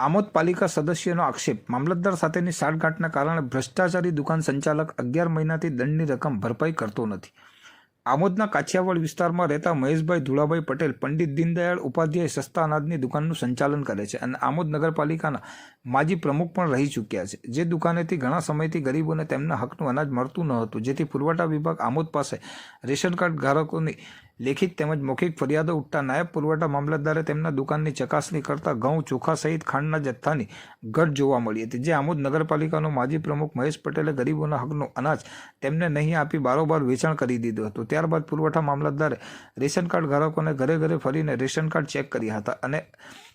આમોદ પાલિકા સદસ્યનો આક્ષેપ. મામલતદાર સાથેની સાઠગાંઠના કારણે ભ્રષ્ટાચારી દુકાન સંચાલક અગિયાર મહિનાથી દંડની રકમ ભરપાઈ કરતો નથી. આમોદના કાછિયાવાડ વિસ્તારમાં રહેતા મહેશભાઈ ધુળાભાઈ પટેલ પંડિત દીનદયાળ ઉપાધ્યાય સસ્તા અનાજની દુકાનનું સંચાલન કરે છે અને આમોદ નગરપાલિકાના માજી પ્રમુખ પણ રહી ચૂક્યા છે. જે દુકાનેથી ઘણા સમયથી ગરીબોને તેમના હકનું અનાજ મળતું ન હતું. જેથી પુરવઠા વિભાગ આમોદ પાસે રેશન કાર્ડ ધારકોની લેખિત તેમજ મૌખિક ફરિયાદો ઉઠતા નાયબ પુરવઠા મામલતદારે તેમના દુકાનની ચકાસણી કરતા ઘઉં, ચોખા સહિત ખાંડના જથ્થાની ઘટ જોવા મળી હતી. જે આમોદ નગરપાલિકાનો માજી પ્રમુખ મહેશ પટેલે ગરીબોના હકનું અનાજ તેમને નહીં આપી બારોબાર વેચાણ કરી દીધું હતું. ત્યારબાદ પુરવઠા મામલતદારે રેશન કાર્ડ ગ્રાહકોને ઘરે ઘરે ફરીને રેશન કાર્ડ ચેક કર્યા હતા અને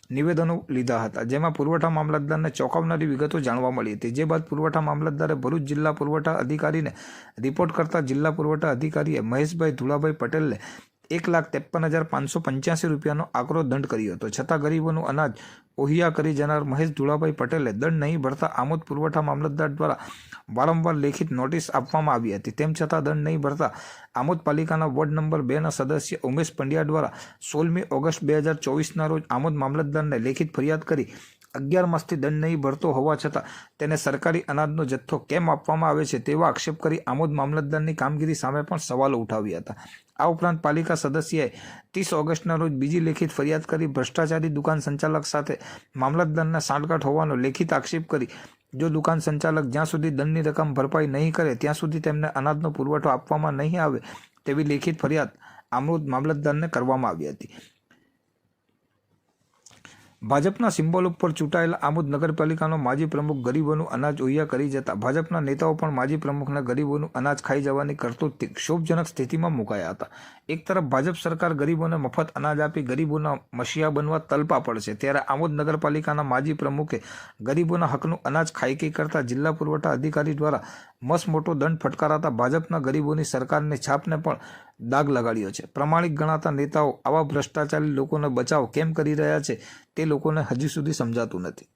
નિવેદનો લીધા હતા, જેમાં પુરવઠા મામલતદારને ચોંકાવનારી વિગતો જાણવા મળી હતી. જે બાદ પુરવઠા મામલતદારે ભરૂચ જિલ્લા પુરવઠા અધિકારીને રિપોર્ટ કરતા જિલ્લા પુરવઠા અધિકારીએ મહેશભાઈ ધુલાભાઈ પટેલને એક લાખ ત્રેપન હજાર પાંચસો પંચ્યાસી રૂપિયાનો આકરો દંડ કર્યો હતો. છતાં ગરીબોનું અનાજ ઓહિયા કરી જનાર મહેશ ધુળાભાઈ પટેલે દંડ નહીં ભરતા આમોદ પુરવઠા મામલતદાર દ્વારા વારંવાર લેખિત નોટિસ આપવામાં આવી હતી. તેમ છતાં દંડ નહીં ભરતા આમોદ પાલિકાના વોર્ડ નંબર બેના સદસ્ય ઉમેશ પંડ્યા દ્વારા સોળમી ઓગસ્ટ બે હજાર ચોવીસના રોજ આમોદ મામલતદારને લેખિત ફરિયાદ કરી અગિયાર માસથી દંડ નહીં ભરતો હોવા છતાં તેને સરકારી અનાજનો જથ્થો કેમ આપવામાં આવે છે તેવા આક્ષેપ કરી આમોદ મામલતદારની કામગીરી સામે પણ સવાલો ઉઠાવ્યા હતા. આ ઉપરાંત પાલિકા સદસ્યએ ત્રીસ ઓગસ્ટના રોજ બીજી લેખિત ફરિયાદ કરી ભ્રષ્ટાચારી દુકાન સંચાલક સાથે મામલતદારના સાંઠગાંઠ હોવાનો લેખિત આક્ષેપ કરી, જો દુકાન સંચાલક જ્યાં સુધી દંડની રકમ ભરપાઈ નહીં કરે, ત્યાં સુધી તેમને અનાજનો પુરવઠો આપવામાં નહીં આવે તેવી લેખિત ફરિયાદ આમોદ મામલતદારને કરવામાં આવી હતી. ભાજપના સિમ્બોલ ઉપર ચૂંટાયેલા આમોદ નગરપાલિકાનો માજી પ્રમુખ ગરીબોનું અનાજ ઓહિયા કરી જતા ભાજપના નેતાઓ પણ માજી પ્રમુખના ગરીબોનું અનાજ ખાઈ જવાની કરતૂતથી ક્ષોભજનક સ્થિતિમાં મુકાયા હતા. એક તરફ ભાજપ સરકાર ગરીબોને મફત અનાજ આપી ગરીબોના મશિયા બનવા તલપા પડશે, ત્યારે આમોદ નગરપાલિકાના માજી પ્રમુખે ગરીબોના હકનું અનાજ ખાઈકી કરતા જિલ્લા પુરવઠા અધિકારી દ્વારા મસ્ત મોટો દંડ ફટકારાતા ભાજપના ગરીબોની સરકારની છાપને પણ દાગ લગાડ્યો છે. પ્રમાણિક ગણાતા નેતાઓ આવા ભ્રષ્ટાચારી લોકોનો બચાવ કેમ કરી રહ્યા છે તે લોકોને હજી સુધી સમજાતું નથી.